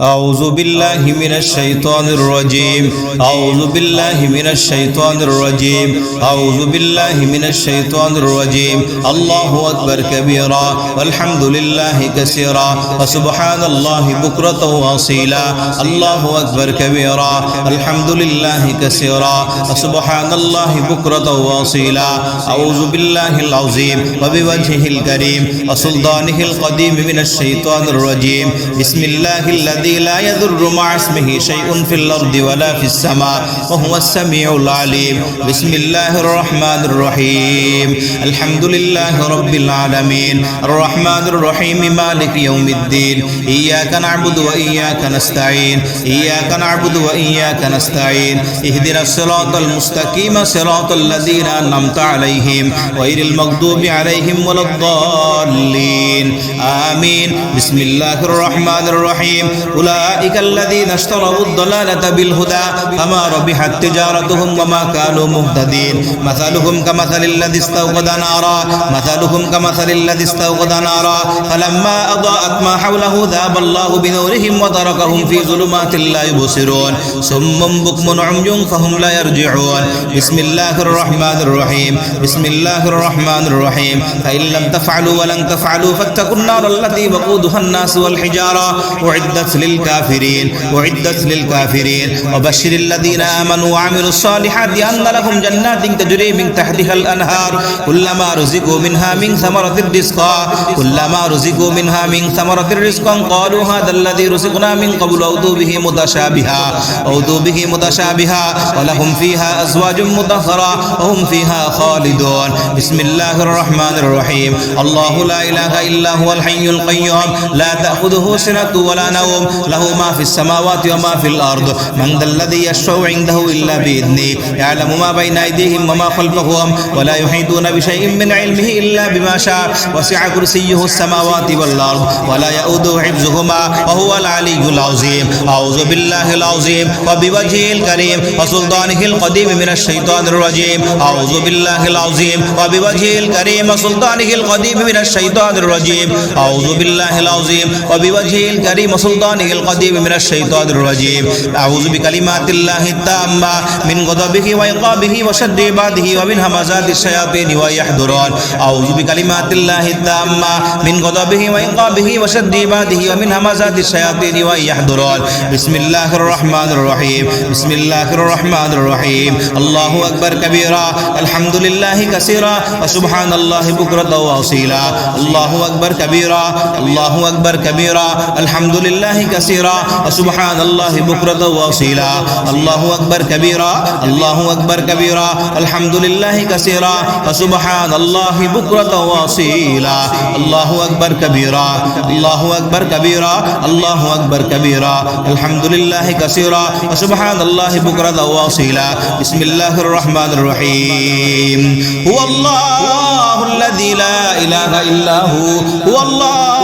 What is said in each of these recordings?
أعوذ بالله من الشيطان الرجيم أعوذ بالله من الشيطان الرجيم أعوذ بالله من الشيطان الرجيم الله أكبر كبيرا والحمد لله كثيرا وسبحان الله بكرة وأصيلا الله أكبر كبيرا الحمد لله كثيرا وسبحان الله بكرة وأصيلا أعوذ بالله العظيم وبوجهه الكريم وسلطانه القديم من الشيطان الرجيم بسم الله الذي لا يضر مع اسمه شيء في الأرض ولا في السماء وهو السميع العليم. بسم الله الرحمن الرحيم. الحمد لله رب العالمين. الرحمن الرحيم مالك يوم الدين. إياك نعبد وإياك نستعين. إياك نعبد وإياك نستعين. اهدنا الصراط المستقيم صراط الذين أنعمت عليهم. غير المغضوب عليهم ولا الضالين. آمين. بسم الله الرحمن الرحيم. أولئك الذين اشتروا الضلالة بالهدى فما ربحت تجارتهم وما كانوا مهتدين. مثلهم كمثل الذي استوقد نارا مثلهم كمثل الذي استوقد نارا. فلما أضاءت ما حوله ذهب الله بنورهم وتركهم في ظلمات لا يبصرون. صم بكم عمي فهم لا يرجعون. بسم الله الرحمن الرحيم. بسم الله الرحمن الرحيم. فإن لم تفعلوا ولن تفعلوا فاتقوا النار التي وقودها الناس والحجارة. أعدت للكافرين أعدت للكافرين. وبشر الذين آمنوا وعملوا الصالحات أن لهم جنات تجري من تحتها الأنهار. كلما رزقوا منها من ثمرة الرزق كلما رزقوا منها من ثمرة الرزق قالوا هذا الذي رزقنا من قبل أوتوا به متشابها. أوتوا به متشابها. ولهم فيها أزواج مطهرة وهم فيها خالدون. بسم الله الرحمن الرحيم. الله لا إله إلا هو الحي القيوم. لا تأخذه سنة ولا نوم. له ما في السماوات وما في الأرض. من ذا الذي يشفع عنده إلا بإذنه. يعلم ما بين أيديهم وما خلفهم ولا يحيطون بشيء من علمه إلا بما شاء. وسع كرسيه السماوات والأرض ولا يؤوده حفظهما وهو العلي العظيم. أعوذ بالله العظيم وبوجهه الكريم وسلطانه القديم من الشيطان الرجيم. أعوذ بالله العظيم وبوجهه الكريم وسلطانه القديم من الشيطان الرجيم. أعوذ بالله العظيم وبوجهه الكريم وسلطانه القديم من الشيطان الرجيم. أعوذ بكلمات الله التامة من غضبه وعقابه وشر عباده ومن همزات الشياطين ويحضرون. أعوذ بكلمات الله التامة من غضبه وعقابه وشر عباده ومن همزات الشياطين ويحضرون. بسم الله الرحمن الرحيم. بسم الله الرحمن الرحيم. الله أكبر كبيرا. الحمد لله كثيرا. وسبحان الله بكرة وأصيلا. الله أكبر كبيرا. الله أكبر كبيرا. الحمد لله كثيرا وسبحان الله بكرة وأصيلا. الله أكبر كبيرا الله أكبر كبيرا. الحمد لله كثيرا وسبحان الله بكرة وأصيلا. الله أكبر كبيرا الله أكبر كبيرا الله أكبر كبيرا. الحمد لله كثيرا وسبحان الله بكرة وأصيلا. بسم الله الرحمن الرحيم. هو الله الذي لا إله إلا هو هو الله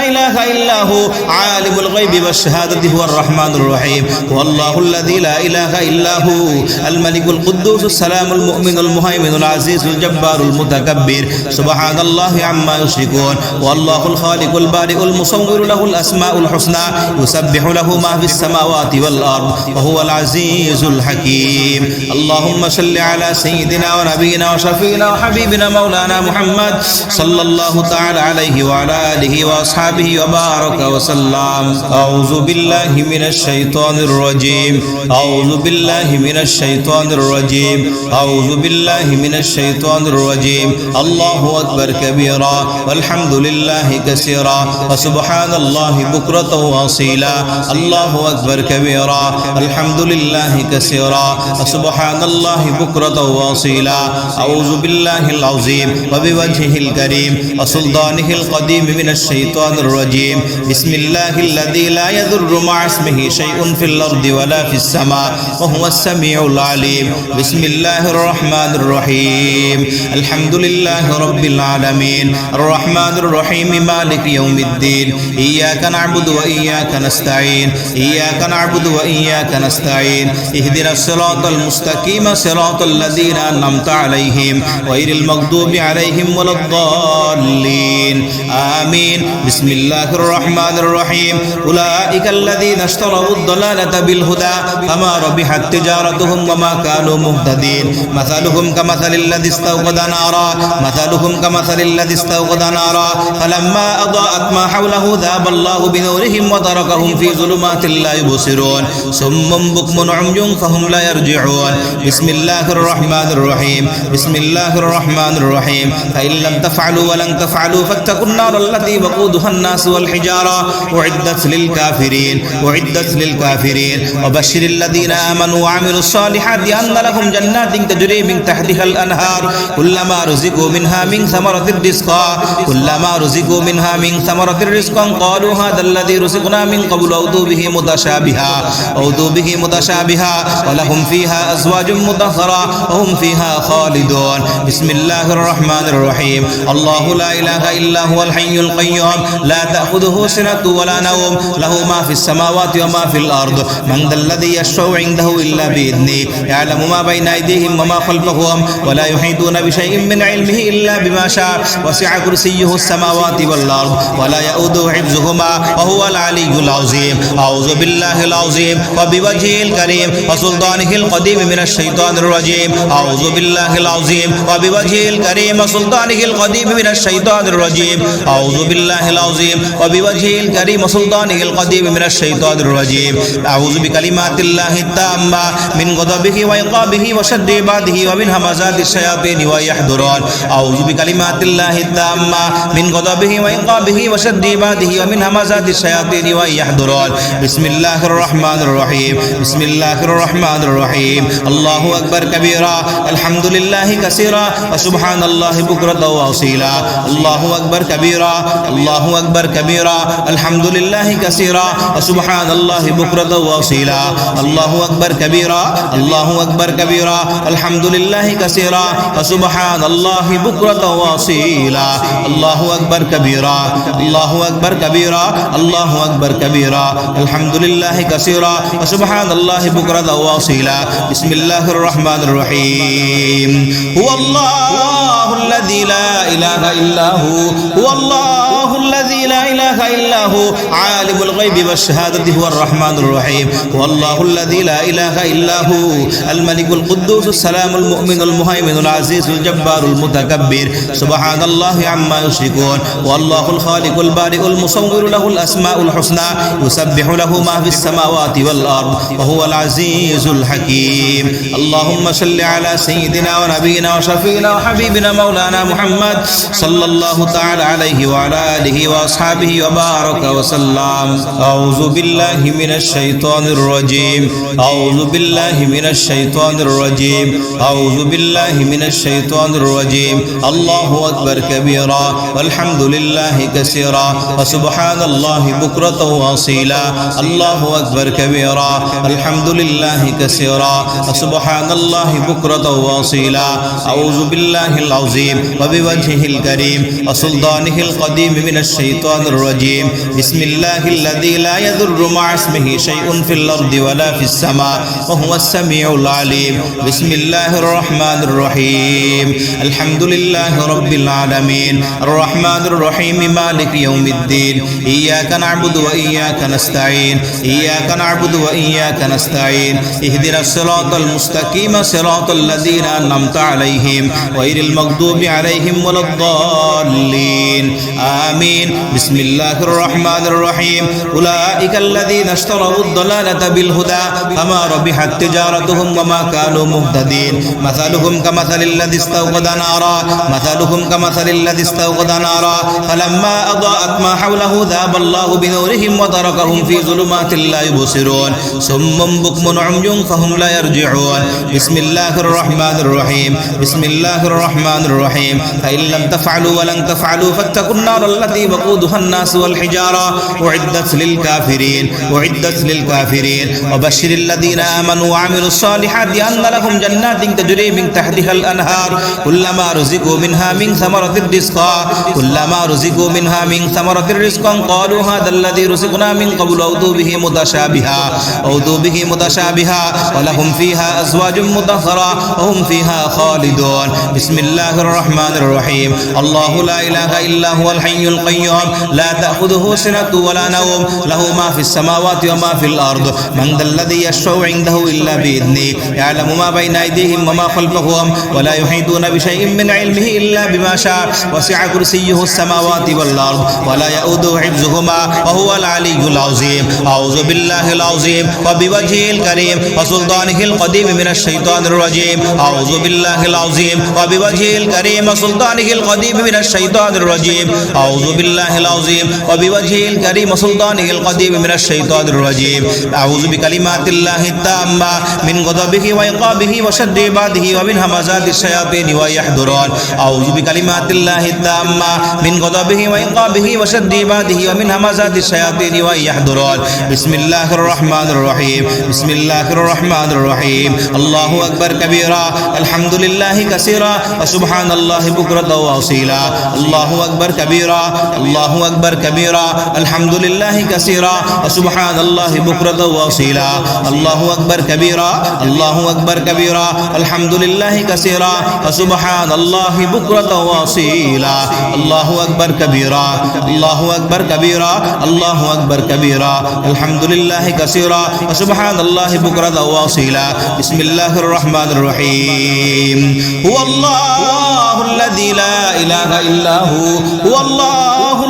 الذي لا إله إلا هو عالم الغيب والشهادة هو الرحمن الرحيم هو الله الذي لا إله إلا هو الملك القدوس السلام المؤمن المهيمن العزيز الجبار المتكبر سبحان الله عما يشركون والله الخالق البارئ المصور له الأسماء الحسنى يسبح له ما في السماوات والأرض وهو العزيز الحكيم اللهم صل على سيدنا ونبينا وشفينا وحبيبنا مولانا محمد صلى الله تعالى عليه وعلى آله وأصحابه وبارك وسلم أعوذ بالله من الشيطان الرجيم أعوذ بالله من الشيطان الرجيم أعوذ بالله من الشيطان الرجيم الله أكبر كبيرا والحمد لله كثيرا وسبحان الله بكرة وأصيلا الله أكبر كبيرا الحمد لله كثيرا وسبحان الله بكرة وأصيلا أعوذ بالله العظيم وبوجهه الكريم وسلطانه القديم من الشيطان الرجيم. بسم الله الذي لا يضر مع اسمه شيء في الأرض ولا في السماء وهو السميع العليم. بسم الله الرحمن الرحيم. الحمد لله رب العالمين. الرحمن الرحيم مالك يوم الدين. إياك نعبد وإياك نستعين. إياك نعبد وإياك نستعين. اهدنا الصراط المستقيم. صراط الذين أنعمت عليهم. غير المغضوب عليهم ولا الضالين. آمين. بسم الله الرحمن الرحيم أولئك الذين اشتروا الضلالة بالهدى فما ربحت تجارتهم وما كانوا مهتدين مثلهم كمثل الذي استوقد نارا مثلهم كمثل الذي استوقد نارا فلما أضاءت ما حوله ذاب الله بنورهم وتركهم في ظلمات لا يبصرون سم بكم عمي فهم لا يرجعون بسم الله الرحمن الرحيم بسم الله الرحمن الرحيم فإن لم تفعلوا ولن تفعلوا فاتقوا النار التي وقودها الناس والحجارة. أعدت للكافرين أعدت للكافرين. وبشر الذين آمنوا وعملوا الصالحات أن لهم جنات تجري من تحتها الأنهار. كلما رزقوا منها من ثمرة رزقا كلما رزقوا منها من ثمرة رزقا قالوا هذا الذي رزقنا من قبل أوتوا به متشابها. أوتوا به متشابها. ولهم فيها أزواج مطهرة وهم فيها خالدون. بسم الله الرحمن الرحيم. الله لا إله إلا هو الحي القيوم. لا تأخذه سنة ولا نوم. له ما في السماوات وما في الأرض. من ذا الذي يشفع عنده إلا بإذنه. يعلم ما بين أيديهم وما خلفهم. ولا يحيطون بشيء من علمه إلا بما شاء. وسع كرسيه السماوات والأرض. ولا يؤوده حفظهما. وهو العلي العظيم. أعوذ بالله العظيم. وبوجهه الكريم. وسلطانه القديم من الشيطان الرجيم. أعوذ بالله العظيم. وبوجهه الكريم. وسلطانه القديم من الشيطان الرجيم. أعوذ بالله العظيم. وبوجهه الكريم وسلطانه القديم من الشيطان الرجيم. أعوذ بكلمات الله التامة من غضبه وعقابه وشر عباده ومن همزات الشياطين ويحضرون. أعوذ بكلمات الله التامة من غضبه وعقابه وشر عباده ومن همزات الشياطين ويحضرون. بسم الله الرحمن الرحيم. بسم الله الرحمن الرحيم. الله أكبر كبيرا. الحمد لله كثيرا. وسبحان الله بكرة وأصيلا. الله أكبر كبيرا. الله أكبر كبيرا الحمد لله كثيرا وسبحان الله بكرة وأصيلا. الله أكبر كبيرا الله أكبر كبيرا الحمد لله كثيرا وسبحان الله بكرة وأصيلا. الله أكبر كبيرا الله أكبر كبيرا الله أكبر كبيرا الحمد لله كثيرا وسبحان الله بكرة وأصيلا. بسم الله الرحمن الرحيم. هو الله الذي لا إله إلا هو هو الله الذي لا إله إلا هو عالم الغيب والشهادة هو الرحمن الرحيم هو الله الذي لا إله إلا هو الملك القدوس السلام المؤمن المهيمن العزيز الجبار المتكبر سبحان الله عما يشركون والله الخالق البارئ المصور له الأسماء الحسنى يسبح له ما في السماوات والأرض وهو العزيز الحكيم اللهم صل على سيدنا ونبينا وشفينا وحبيبنا مولانا محمد صلى الله تعالى عليه وعلى آله وأصحابه وبارك وسلم. أعوذ بالله من الشيطان الرجيم. أعوذ بالله من الشيطان الرجيم. أعوذ بالله من الشيطان الرجيم. الله أكبر كبيرا. والحمد لله كثيرا. وسبحان الله بكرة وأصيلا. الله أكبر كبيرا. الحمد لله كثيرا. وسبحان الله بكرة وأصيلا. أعوذ بالله العظيم. وبوجهه الكريم. وسلطانه القديم من الشيطان الرجيم. بسم الله الذي لا يضر مع اسمه شيء في الأرض ولا في السماء وهو السميع العليم. بسم الله الرحمن الرحيم. الحمد لله رب العالمين. الرحمن الرحيم مالك يوم الدين. إياك نعبد وإياك نستعين. إياك نعبد وإياك نستعين. اهدنا الصراط المستقيم صراط الذين أنعمت عليهم. غير المغضوب عليهم ولا الضالين. آمين. بسم الله الرحمن الرحيم. أولئك الذين اشتروا الضلالة بالهدى فما ربحت تجارتهم وما كانوا مهتدين. مثلهم كمثل الذي استوقد نارا مثلهم كمثل الذي استوقد نارا. فلما أضاءت ما حوله ذاب الله بنورهم وتركهم في ظلمات لا يبصرون. سم بكم عمي فهم لا يرجعون. بسم الله الرحمن الرحيم. بسم الله الرحمن الرحيم. فإن لم تفعلوا ولن تفعلوا فاتقوا النار التي وقودها الناس والحجارة. أعدت للكافرين أعدت للكافرين. وبشر الذين آمنوا وعملوا الصالحات أن لهم جنات تجري من تحتها الأنهار. كلما رزقوا منها من ثمرة رزقا كلما رزقوا منها من ثمرة رزقا قالوا هذا الذي رزقنا من قبل أوتوا به متشابها. أوتوا به متشابها. ولهم فيها أزواج مطهرة وهم فيها خالدون. بسم الله الرحمن الرحيم. الله لا إله إلا هو الحي القيوم. لا تأخذه سنة ولا نوم. له ما في السماوات وما في الأرض. من ذا الذي يشفع عنده إلا بإذنه. يعلم ما بين أيديهم وما خلفهم. ولا يحيطون بشيء من علمه إلا بما شاء. وسع كرسيه السماوات والأرض. ولا يؤوده حفظهما. وهو العلي العظيم. أعوذ بالله العظيم. وبوجهه الكريم. وسلطانه القديم من الشيطان الرجيم. أعوذ بالله العظيم. وبوجهه الكريم. وسلطانه القديم من الشيطان الرجيم. أعوذ بالله العظيم. وبوجهه الكريم وسلطانه القديم من الشيطان الرجيم. أعوذ بكلمات الله التامة من غضبه وعقابه وشر عباده ومن همزات الشياطين ويحضرون. أعوذ بكلمات الله التامة من غضبه وعقابه وشر عباده ومن همزات الشياطين ويحضرون. بسم الله الرحمن الرحيم. بسم الله الرحمن الرحيم. الله أكبر كبيرا. الحمد لله كثيرا. وسبحان الله بكرة وأصيلا. الله أكبر كبيرا. الله أكبر كبيرا الحمد لله كثيرا وسبحان الله بكرة وأصيلا الله أكبر كبيرا الله أكبر كبيرا الحمد لله كثيرا وسبحان الله بكرة وأصيلا الله أكبر كبيرا الله أكبر كبيرا الله أكبر كبيرا الحمد لله كثيرا وسبحان الله بكرة وأصيلا بسم الله الرحمن الرحيم هو الله الذي لا إله إلا هو هو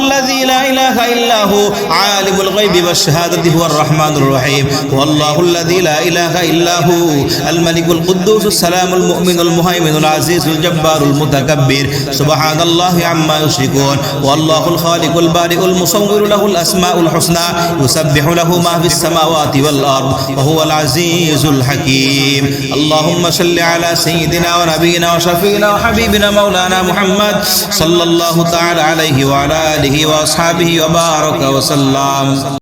الله الذي لا إله إلا هو عالم الغيب والشهادة هو الرحمن الرحيم هو الله الذي لا إله إلا هو الملك القدوس السلام المؤمن المهيمن العزيز الجبار المتكبر سبحان الله عما يشركون والله الخالق البارئ المصور له الأسماء الحسنى يسبح له ما في السماوات والأرض وهو العزيز الحكيم اللهم صل على سيدنا ونبينا وشفينا وحبيبنا مولانا محمد صلى الله تعالى عليه وعلى آله وأصحابه وبارك وسلم.